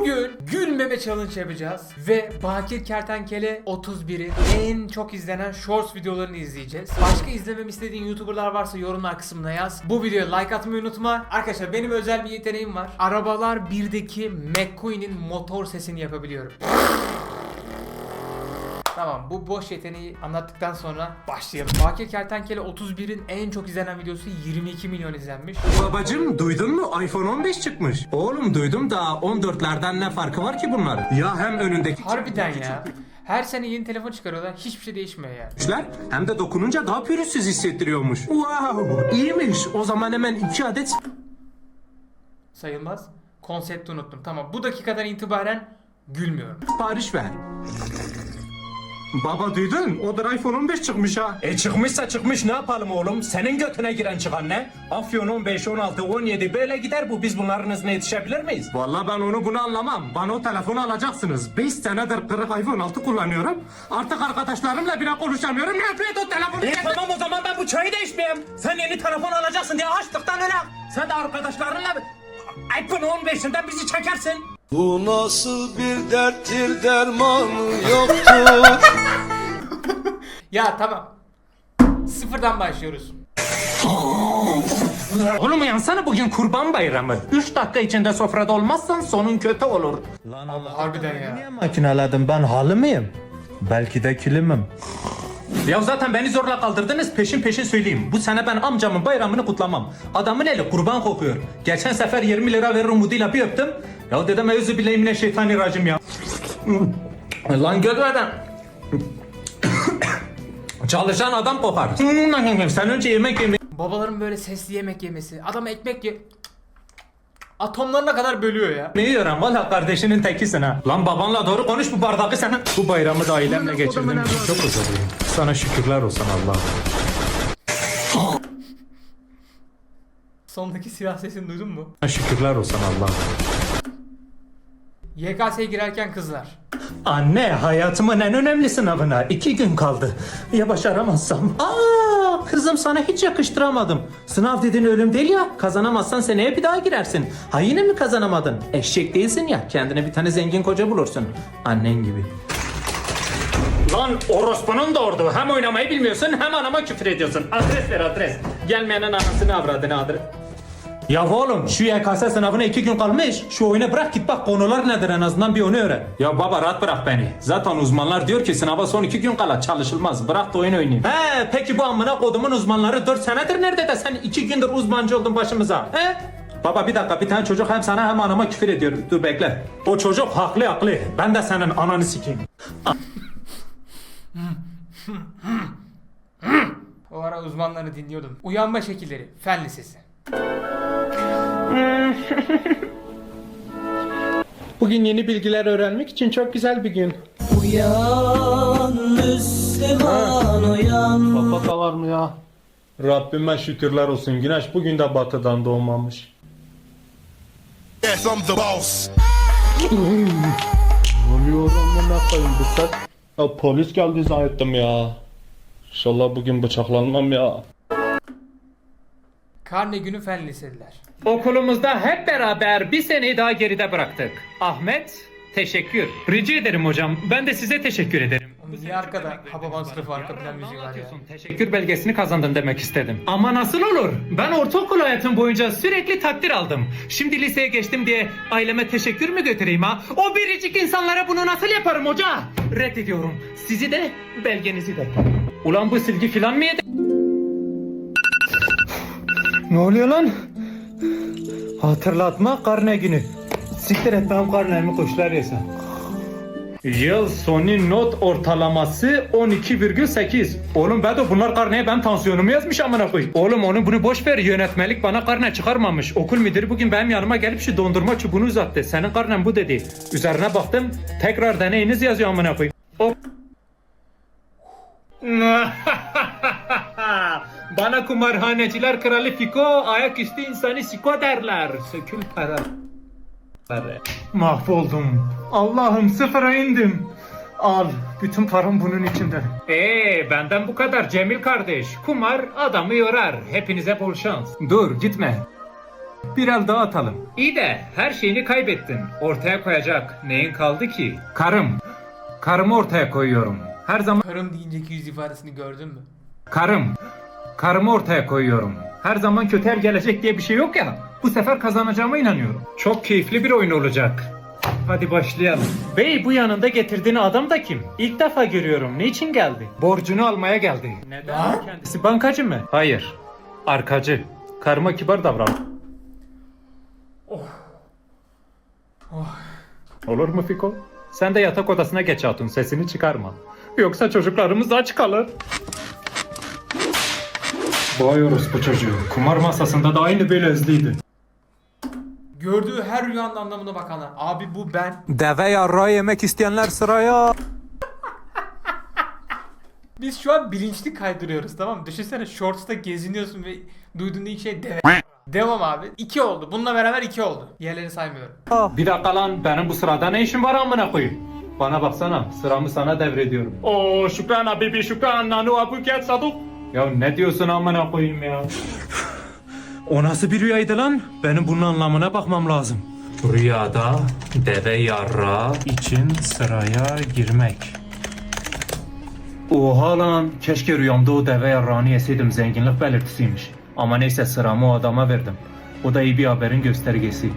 Bugün gülmeme challenge yapacağız ve Bakir Kertenkele 31'in en çok izlenen shorts videolarını izleyeceğiz. Başka izlememi istediğin YouTuber'lar varsa yorumlar kısmına yaz. Bu videoya like atmayı unutma. Arkadaşlar benim özel bir yeteneğim var. Arabalar 1'deki McQueen'in motor sesini yapabiliyorum. Tamam bu boş yeteneği anlattıktan sonra başlayalım. Bakir Kertenkele 31'in en çok izlenen videosu 22 milyon izlenmiş. Babacım duydun mu iPhone 15 çıkmış. Oğlum duydum da 14'lerden ne farkı var ki bunların? Ya hem önündeki Harbiden ya. Her sene yeni telefon çıkarıyorlar. Hiçbir şey değişmiyor yani. çipler hem de dokununca daha pürüzsüz hissettiriyormuş. Wow iyiymiş. O zaman hemen iki adet Sayılmaz. Konsepti unuttum. Tamam bu dakikadan itibaren gülmüyorum. sipariş ver. Baba duydun? O da iPhone 15 çıkmış ha. E çıkmışsa çıkmış ne yapalım oğlum? Senin götüne giren çıkan ne? Afyon 15, 16, 17 böyle gider bu. Biz bunların hızına yetişebilir miyiz? Vallahi ben onu bunu anlamam. Bana o telefonu alacaksınız. 5 senedir kırık iPhone 6 kullanıyorum. Artık arkadaşlarımla bile konuşamıyorum. Nefret o telefonu. E tamam o zaman ben bu çayı da içmeyeyim. Sen yeni telefon alacaksın diye açlıktan öyle. Sen de arkadaşlarınla iPhone 15'inden bizi çekersin. Bu nasıl bir derttir dermanı yoktur Ya tamam. Sıfırdan başlıyoruz. Oğlum uyansana bugün kurban bayramı. 3 dakika içinde sofrada olmazsan sonun kötü olur. Lan Allah Harbiden ya. niye makineledim ben halı mıyım? Belki de kilimim. Ya zaten beni zorla kaldırdınız peşin peşin söyleyeyim. Bu sene ben amcamın bayramını kutlamam. Adamın eli kurban kokuyor. Geçen sefer 20 lira verir umuduyla bir öptüm. Ya dedim özü bileyim şeytani racim ya. Lan görmeden. Çalışan adam kokar. Sen önce yemek yeme. Babaların böyle sesli yemek yemesi. Adam ekmek ye... Atomlarına kadar bölüyor ya. Ne yiyorum valla kardeşinin tekisin ha. Lan babanla doğru konuş bu bardağı sana. Bu bayramı da ailemle geçirdim. Çok özledim. Sana şükürler olsun Allah. Sondaki silah sesini duydun mu? Sana şükürler olsun Allah. YKS'ye girerken kızlar. Anne hayatımın en önemli sınavına iki gün kaldı. Ya başaramazsam? Aa kızım sana hiç yakıştıramadım. Sınav dediğin ölüm değil ya. Kazanamazsan seneye bir daha girersin. Ha yine mi kazanamadın? Eşek değilsin ya. Kendine bir tane zengin koca bulursun. Annen gibi. Lan orospunun doğurdu. Hem oynamayı bilmiyorsun hem anama küfür ediyorsun. Adres ver adres. Gelmeyenin anasını avradını adres. Ya oğlum şu YKS sınavına iki gün kalmış. Şu oyunu bırak git bak konular nedir en azından bir onu öğren. Ya baba rahat bırak beni. Zaten uzmanlar diyor ki sınava son iki gün kala çalışılmaz. Bırak da oyun oynayayım. He peki bu amına kodumun uzmanları 4 senedir nerede de sen iki gündür uzmancı oldun başımıza. He? Baba bir dakika bir tane çocuk hem sana hem anama küfür ediyor. Dur bekle. O çocuk haklı haklı. Ben de senin ananı sikeyim. O ara uzmanları dinliyordum. Uyanma şekilleri. Fen lisesi. Bugün yeni bilgiler öğrenmek için çok güzel bir gün. Uyan Müslüman uyan Kafa var mı ya? Rabbime şükürler olsun. Güneş bugün de batıdan doğmamış. Yes I'm the boss amına koyayım. Ya polis geldi zannettim ya. İnşallah bugün bıçaklanmam ya. Karne günü fen liseliler. Okulumuzda hep beraber bir seneyi daha geride bıraktık. Ahmet, teşekkür. Rica ederim hocam. Ben de size teşekkür ederim. Niye arkada Hababam sınıfı arka plan müziği var ya? Teşekkür belgesini kazandın demek istedim. Ama nasıl olur? Ben ortaokul hayatım boyunca sürekli takdir aldım. Şimdi liseye geçtim diye aileme teşekkür mü götüreyim ha? O biricik insanlara bunu nasıl yaparım hoca? Reddediyorum. Sizi de belgenizi de. Ulan bu silgi filan mı yedi? Ne oluyor lan? Hatırlatma karne günü. Siktir et tam karnemi kuşlar yesin. Yıl sonu not ortalaması 12,8. Oğlum Bedo bunlar karneye ben tansiyonumu yazmış amına koyayım. Oğlum onu bunu boş ver yönetmelik bana karne çıkarmamış. Okul müdürü bugün benim yanıma gelip şu dondurma çubuğunu uzattı. Senin karnen bu dedi. Üzerine baktım tekrar deneyiniz yazıyor amına koyayım. Hop. Bana kumarhaneciler kralı Fiko, ayaküstü insanı Siko derler. Sökül para. Mahvoldum. Allah'ım sıfıra indim. Al, bütün param bunun içinde. Ee, benden bu kadar Cemil kardeş. Kumar adamı yorar. Hepinize bol şans. Dur, gitme. bir el daha atalım. İyi de her şeyini kaybettin. Ortaya koyacak. Neyin kaldı ki? Karım. Karımı ortaya koyuyorum. Her zaman Karım deyince yüz ifadesini gördün mü? karım. Karımı ortaya koyuyorum. Her zaman kötü el gelecek diye bir şey yok ya. Bu sefer kazanacağıma inanıyorum. Çok keyifli bir oyun olacak. Hadi başlayalım. Bey bu yanında getirdiğin adam da kim? İlk defa görüyorum. Ne için geldi? Borcunu almaya geldi. Neden? Kendisi bankacı mı? Hayır. Arkacı. Karıma kibar davran. Olur mu Fiko? Sen de yatak odasına geç hatun sesini çıkarma. Yoksa çocuklarımız aç kalır. Vay orospu çocuğu. Kumar masasında da aynı böyle hızlıydı. Gördüğü her rüyanın anlamına bakanlar. Abi bu ben. Deve yarrağı yemek isteyenler sıraya. Biz şu an bilinçli kaydırıyoruz tamam mı? Düşünsene shorts'ta geziniyorsun ve duyduğun ilk şey deve. Devam abi. İki oldu. Bununla beraber iki oldu. Diğerlerini saymıyorum. Bir dakika lan benim bu sırada ne işim var amına koyayım? Bana baksana sıramı sana devrediyorum. Oo şükran abi şükran nanu abu ket saduk. Ya ne diyorsun amına koyayım ya? O nasıl bir rüyaydı lan? Benim bunun anlamına bakmam lazım. Rüyada deve yarrağı için sıraya girmek. Oha lan keşke rüyamda o deve yarrağını yeseydim zenginlik belirtisiymiş. Ama neyse sıramı o adama verdim. O da iyi bir haberin göstergesi.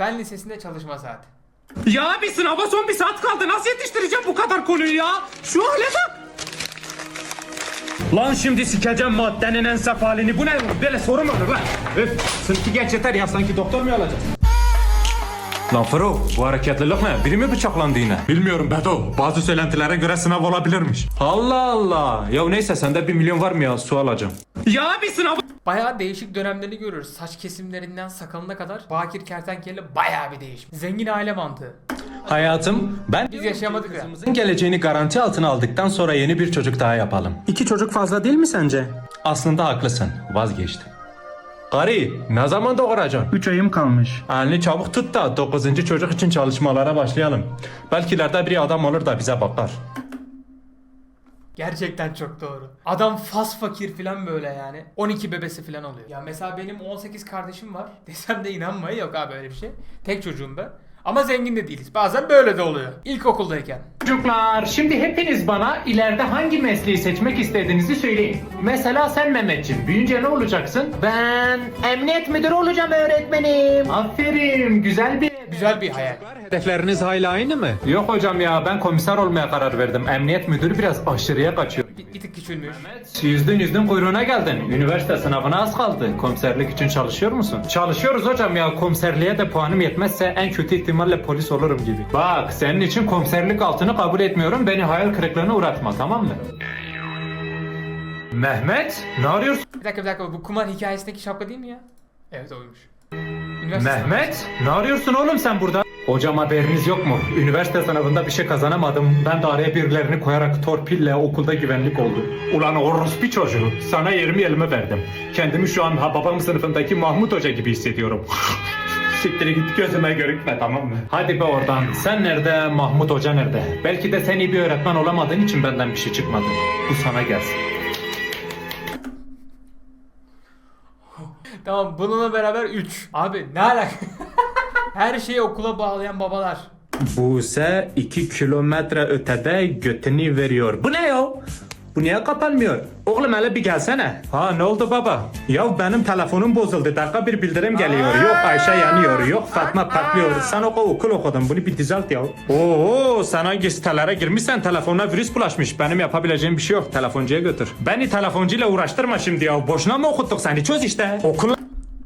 Ben lisesinde çalışma saati. Ya bir sınava son bir saat kaldı. Nasıl yetiştireceğim bu kadar konuyu ya? Şu hale bak. Lan şimdi sikeceğim maddenin en saf halini. Bu ne? Böyle soru mu olur lan? Öf, sınıfı geç yeter ya. Sanki doktor mu olacağız? Lan Fero, bu hareketlilik ne? Biri mi bıçaklandı yine? Bilmiyorum Bedo. Bazı söylentilere göre sınav olabilirmiş. Allah Allah. Ya neyse sende bir milyon var mı ya? Su alacağım. Ya bir sınav... Bayağı değişik dönemlerini görüyoruz. Saç kesimlerinden sakalına kadar. Bakir Kertenkele bayağı bir değişmiş. Zengin aile mantığı. Hayatım, ben Biz yaşayamadık ya. Kızımızın geleceğini garanti altına aldıktan sonra yeni bir çocuk daha yapalım. İki çocuk fazla değil mi sence? Aslında haklısın. Vazgeçtim. Gari, ne zaman doğuracaksın? 3 ayım kalmış. Elini çabuk tut da 9. çocuk için çalışmalara başlayalım. Belki ileride bir adam olur da bize bakar. Gerçekten çok doğru. Adam fas fakir falan böyle yani. 12 bebesi falan oluyor. Ya mesela benim 18 kardeşim var. Desem de inanmayın yok abi öyle bir şey. Tek çocuğum ben. Ama zengin de değiliz. Bazen böyle de oluyor. İlkokuldayken. Çocuklar şimdi hepiniz bana ileride hangi mesleği seçmek istediğinizi söyleyin. Mesela sen Mehmetciğim büyüyünce ne olacaksın? Ben emniyet müdürü olacağım öğretmenim. Aferin güzel bir... Güzel bir hayal. Hedefleriniz hala aynı mı? Yok hocam ya ben komiser olmaya karar verdim. Emniyet müdürü biraz aşırıya kaçıyor. Bir, bir tık küçülmüş. Yüzdün yüzdün kuyruğuna geldin. Üniversite sınavına az kaldı. Komiserlik için çalışıyor musun? Çalışıyoruz hocam ya. Komiserliğe de puanım yetmezse en kötü ihtimalle polis olurum gibi. Bak senin için komiserlik altını kabul etmiyorum. Beni hayal kırıklığına uğratma tamam mı? Mehmet ne arıyorsun? Bir dakika bir dakika bu kumar hikayesindeki şapka değil mi ya? Evet oymuş. Üniversite Mehmet ne arıyorsun oğlum sen burada? Hocam haberiniz yok mu? Üniversite sınavında bir şey kazanamadım. Ben de araya birilerini koyarak torpille okulda güvenlik oldum. Ulan orospu çocuğu. Sana yerimi elime verdim. Kendimi şu an ha babam sınıfındaki Mahmut Hoca gibi hissediyorum. Siktir git gözüme görükme tamam mı? Hadi be oradan. Sen nerede? Mahmut Hoca nerede? Belki de sen iyi bir öğretmen olamadığın için benden bir şey çıkmadı. Bu sana gelsin. Tamam bununla beraber 3. Abi ne alaka? Her şeyi okula bağlayan babalar. Buse 2 kilometre ötede götünü veriyor. Bu ne ya? Bu niye kapanmıyor? Oğlum hele bir gelsene. Ha ne oldu baba? Ya benim telefonum bozuldu. Dakika bir bildirim geliyor. Yok Ayşe yanıyor. Yok Fatma patlıyor. Sen oku okul okudun. Bunu bir düzelt ya. Oo sen hangi sitelere girmişsen telefonuna virüs bulaşmış. Benim yapabileceğim bir şey yok. Telefoncuya götür. Beni telefoncuyla uğraştırma şimdi ya. Boşuna mı okuttuk seni? Çöz işte. Okul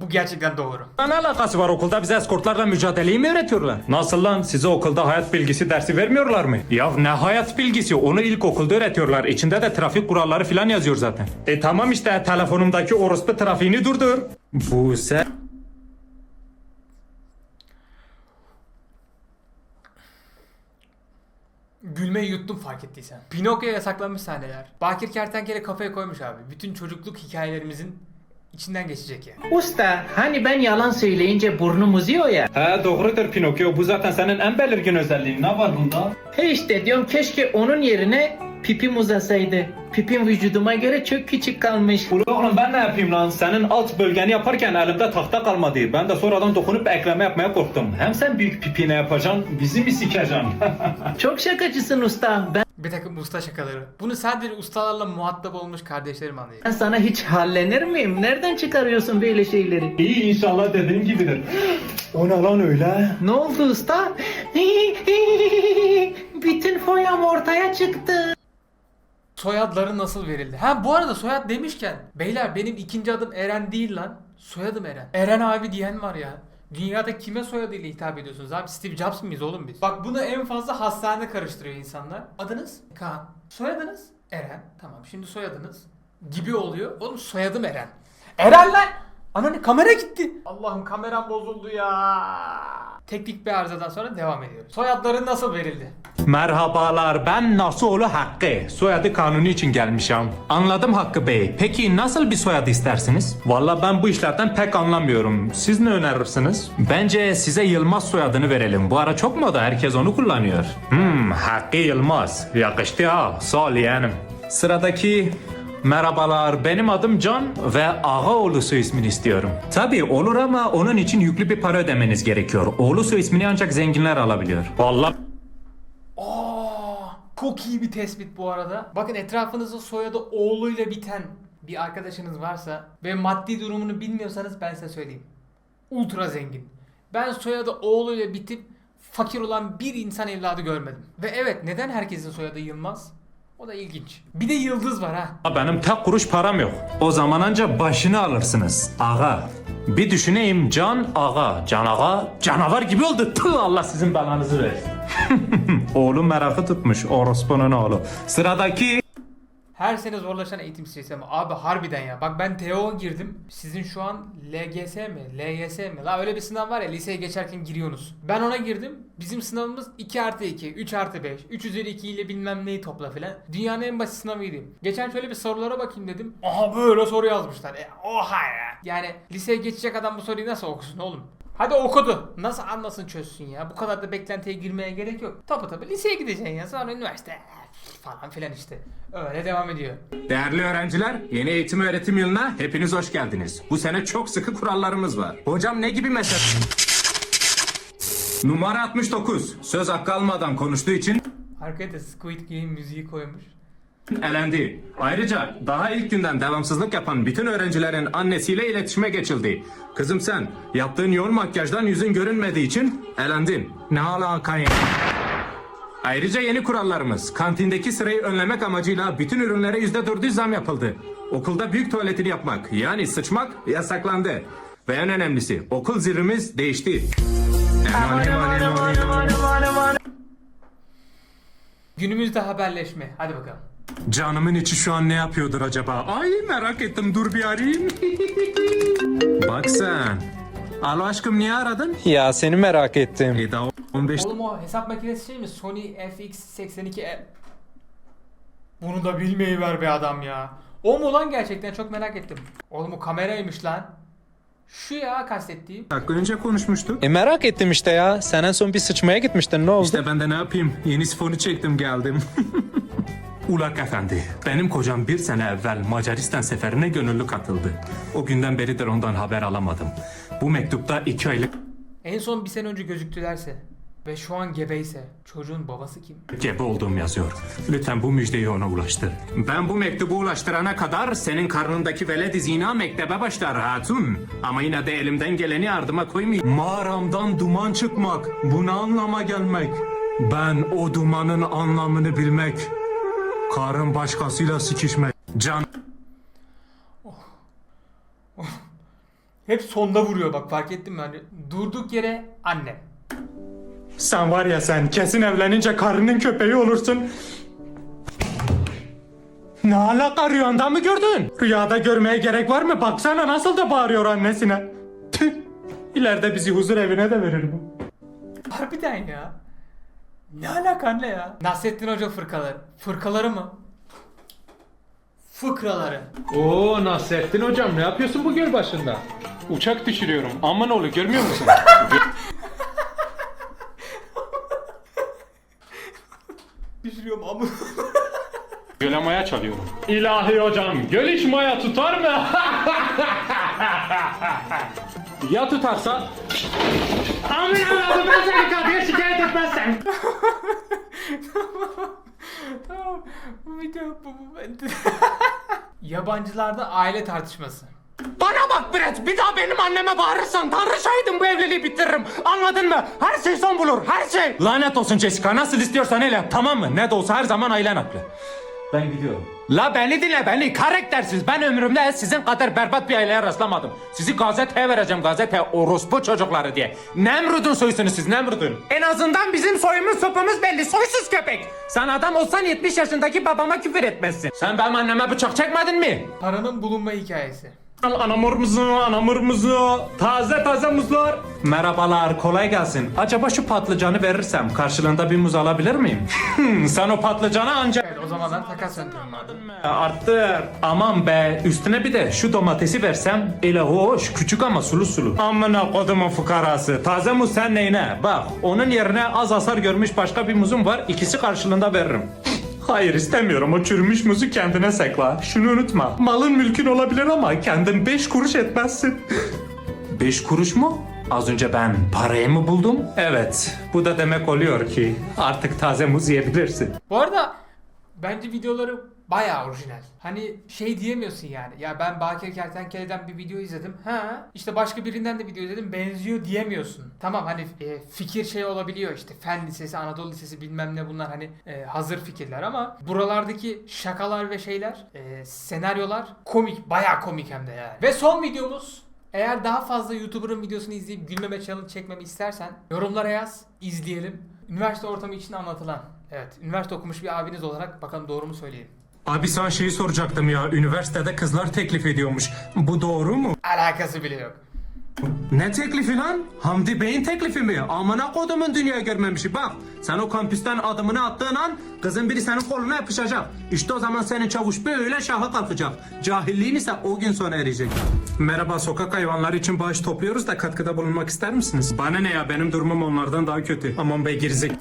Bu gerçekten doğru. ne alakası var okulda bize eskortlarla mücadeleyi mi öğretiyorlar? Nasıl lan size okulda hayat bilgisi dersi vermiyorlar mı? Ya ne hayat bilgisi onu ilkokulda öğretiyorlar. İçinde de trafik kuralları falan yazıyor zaten. E tamam işte telefonumdaki orospu trafiğini durdur. Bu se... Gülmeyi yuttum fark ettiysen. Pinokyo yasaklanmış sahneler. Bakir Kertenkele kafaya koymuş abi. Bütün çocukluk hikayelerimizin içinden geçecek ya. Usta hani ben yalan söyleyince burnum uzuyor ya. He doğrudur Pinokyo. Bu zaten senin en belirgin özelliğin. Ne var bunda? He işte diyorum keşke onun yerine pipim uzasaydı. Pipim vücuduma göre çok küçük kalmış. Oğlum ben ne yapayım lan? Senin alt bölgeni yaparken elimde tahta kalmadı. Ben de sonradan dokunup ekleme yapmaya korktum. Hem sen büyük pipi ne yapacaksın? Bizi mi sikeceksin? Çok şakacısın usta. Ben Bir takım usta şakaları. Bunu sadece ustalarla muhatap olmuş kardeşlerim anlayacak. Ben sana hiç hallenir miyim? Nereden çıkarıyorsun böyle şeyleri? İyi inşallah dediğin gibidir. O ne lan öyle? Ne oldu usta? Bütün foyam ortaya çıktı. Soyadları nasıl verildi? Ha bu arada soyad demişken beyler benim ikinci adım Eren değil lan. Soyadım Eren. Eren abi diyen var ya. Dünyada kime soyadıyla hitap ediyorsunuz abi? Steve Jobs mıyız oğlum biz? Bak bunu en fazla hastanede karıştırıyor insanlar. Adınız? Kaan. Soyadınız? Eren. Tamam şimdi soyadınız gibi oluyor. Oğlum soyadım Eren. Eren lan! Ananı kamera gitti. Allah'ım kameram bozuldu ya. Teknik bir arızadan sonra devam ediyoruz. Soyadları nasıl verildi? Merhabalar ben Nasuoğlu Hakkı. Soyadı kanunu için gelmişim. Anladım Hakkı Bey. Peki nasıl bir soyadı istersiniz? Valla ben bu işlerden pek anlamıyorum. Siz ne önerirsiniz? Bence size Yılmaz soyadını verelim. Bu ara çok moda herkes onu kullanıyor. Hmm Hakkı Yılmaz. Yakıştı ha. Sağ yeğenim. Sıradaki Merhabalar, benim adım Can ve Ağaoğlu soy ismini istiyorum. Tabii olur ama onun için yüklü bir para ödemeniz gerekiyor. Oğlu soy ismini ancak zenginler alabiliyor. Vallahi Aa, çok iyi bir tespit bu arada. Bakın etrafınızda soyadı oğluyla biten bir arkadaşınız varsa ve maddi durumunu bilmiyorsanız ben size söyleyeyim. Ultra zengin. Ben soyadı oğluyla bitip fakir olan bir insan evladı görmedim. Ve evet neden herkesin soyadı Yılmaz? O da ilginç. Bir de Yıldız var ha. Benim tek kuruş param yok. O zaman anca başını alırsınız. Ağa. Bir düşüneyim Can Ağa. Can Ağa canavar gibi oldu. Tüh Allah sizin belanızı versin. Oğlum merakı tutmuş. Orospu'nun oğlu. Sıradaki... Her sene zorlaşan eğitim sistemi. Abi harbiden ya. Bak ben TO girdim. Sizin şu an LGS mi? LYS mi? La öyle bir sınav var ya liseye geçerken giriyorsunuz. Ben ona girdim. Bizim sınavımız 2 artı 2, 3 artı 5, 3 üzeri 2 ile bilmem neyi topla filan. Dünyanın en basit sınavıydı. Geçen şöyle bir sorulara bakayım dedim. Aha böyle soru yazmışlar. E, oha ya. Yani liseye geçecek adam bu soruyu nasıl okusun oğlum? Hadi okudu. Nasıl anlasın çözsün ya. Bu kadar da beklentiye girmeye gerek yok. Tabi tabi liseye gideceksin ya. Sonra üniversite falan filan işte. Öyle devam ediyor. Değerli öğrenciler, yeni eğitim öğretim yılına hepiniz hoş geldiniz. Bu sene çok sıkı kurallarımız var. Hocam ne gibi mesela? Numara 69. Söz hakkı almadan konuştuğu için Arkaya da Squid Game müziği koymuş. Elendi. Ayrıca daha ilk günden devamsızlık yapan bütün öğrencilerin annesiyle iletişime geçildi. Kızım sen yaptığın yoğun makyajdan yüzün görünmediği için elendin. Ne alaka ya? Ayrıca yeni kurallarımız. Kantindeki sırayı önlemek amacıyla bütün ürünlere %400 zam yapıldı. Okulda büyük tuvaletini yapmak yani sıçmak yasaklandı. Ve en önemlisi okul zilimiz değişti. Günümüzde haberleşme. Hadi bakalım. Canımın içi şu an ne yapıyordur acaba? Ay merak ettim dur bir arayayım. Bak sen. Alo aşkım niye aradın? Ya seni merak ettim. E daha 15 Oğlum o hesap makinesi şey mi? Sony FX82E. Bunu da bilmeyi ver be adam ya. O mu lan gerçekten çok merak ettim. Oğlum o kameraymış lan. Şu ya kastettiğim. dakika önce konuşmuştuk. E merak ettim işte ya. Sen en son bir sıçmaya gitmiştin ne oldu? İşte ben de ne yapayım? Yeni sifonu çektim geldim. Ulak efendi, benim kocam bir sene evvel Macaristan seferine gönüllü katıldı. O günden beridir ondan haber alamadım. Bu mektupta iki aylık En son bir sene önce gözüktülerse ve şu an gebeyse çocuğun babası kim? gebe olduğum yazıyor. Lütfen bu müjdeyi ona ulaştır. Ben bu mektubu ulaştırana kadar senin karnındaki veled zina mektebe başlar hatun. Ama yine de elimden geleni yardıma koymayayım. Mağaramdan duman çıkmak, bu ne anlama gelmek? Ben o dumanın anlamını bilmek. Karın başkasıyla sikişmek. Can Hep sonda vuruyor bak fark ettin mi? Hani durduk yere annem. Sen var ya sen kesin evlenince karının köpeği olursun. Ne alaka rüyanda mı gördün? Rüyada görmeye gerek var mı? Baksana nasıl da bağırıyor annesine. Tüh. İleride bizi huzur evine de verir bu. Harbiden ya. Ne alaka anne ya? Nasrettin Hoca fırkaları. Fırkaları mı? Fıkraları. Oo Nasrettin hocam ne yapıyorsun bu göl başında? Uçak düşürüyorum. Aman oğlu görmüyor musun? Düşürüyorum ama. Göle maya çalıyorum. İlahi hocam, göl hiç maya tutar mı? ya tutarsa? Amin Allah'ım ben seni kadıya şikayet etmezsem. Tamam. Bu video bu, bu ben- Yabancılarda aile tartışması. Bana bak Brett bir daha benim anneme bağırırsan tanrı şahidim bu evliliği bitiririm. Anladın mı? Her şey son bulur her şey. Lanet olsun Jessica nasıl istiyorsan öyle yap tamam mı? Ne de olsa her zaman ailen haklı. Ben gidiyorum. La beni dinle beni karaktersiz. Ben ömrümde sizin kadar berbat bir aileye rastlamadım. Sizi gazeteye vereceğim gazete orospu çocukları diye. Nemrud'un soyusunuz siz Nemrud'un. En azından bizim soyumuz sopumuz belli soysuz köpek. Sen adam olsan 70 yaşındaki babama küfür etmezsin. Sen benim anneme bıçak çekmedin mi? Paranın bulunma hikayesi. Anamur muzu, anamur muzu, taze taze muzlar. Merhabalar, kolay gelsin. Acaba şu patlıcanı verirsem karşılığında bir muz alabilir miyim? Sen o patlıcanı ancak... Evet o zamanlar takas yöntemi vardı. Arttır. Aman be, üstüne bir de şu domatesi versem, ele hoş, küçük ama sulu sulu. Amına kodumun fukarası. Taze muz sen neyine? Bak, onun yerine az hasar görmüş başka bir muzum var, ikisi karşılığında veririm. Hayır istemiyorum o çürümüş muzu kendine sakla. Şunu unutma. Malın mülkün olabilir ama kendin 5 kuruş etmezsin. 5 kuruş mu? Az önce ben parayı mı buldum? Evet. Bu da demek oluyor ki artık taze muz yiyebilirsin. Bu arada bence videoları bayağı orijinal. Hani şey diyemiyorsun yani. Ya ben Bakir Kertenkele'den bir video izledim. Ha işte başka birinden de video izledim. Benziyor diyemiyorsun. Tamam hani e, fikir şey olabiliyor işte Fen Lisesi, Anadolu Lisesi bilmem ne bunlar hani e, hazır fikirler ama buralardaki şakalar ve şeyler, e, senaryolar komik, bayağı komik hem de yani. Ve son videomuz eğer daha fazla YouTuber'ın videosunu izleyip gülmeme challenge çekmemi istersen yorumlara yaz, izleyelim. Üniversite ortamı için anlatılan. Evet, üniversite okumuş bir abiniz olarak bakalım doğru mu söyleyeyim. Abi sana şeyi soracaktım ya. Üniversitede kızlar teklif ediyormuş. Bu doğru mu? Alakası bile yok. Ne teklifi lan? Hamdi Bey'in teklifi mi? Amına kodumun dünya görmemişi. Bak sen o kampüsten adımını attığın an kızın biri senin koluna yapışacak. İşte o zaman senin çavuş böyle şaha kalkacak. Cahilliğin ise o gün sona erecek. Merhaba sokak hayvanları için bağış topluyoruz da katkıda bulunmak ister misiniz? Bana ne ya benim durumum onlardan daha kötü. Aman bey girizek.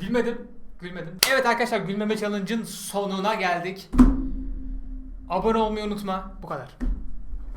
Gülmedim. Gülmedim. Evet arkadaşlar gülmeme challenge'ın sonuna geldik. Abone olmayı unutma. Bu kadar.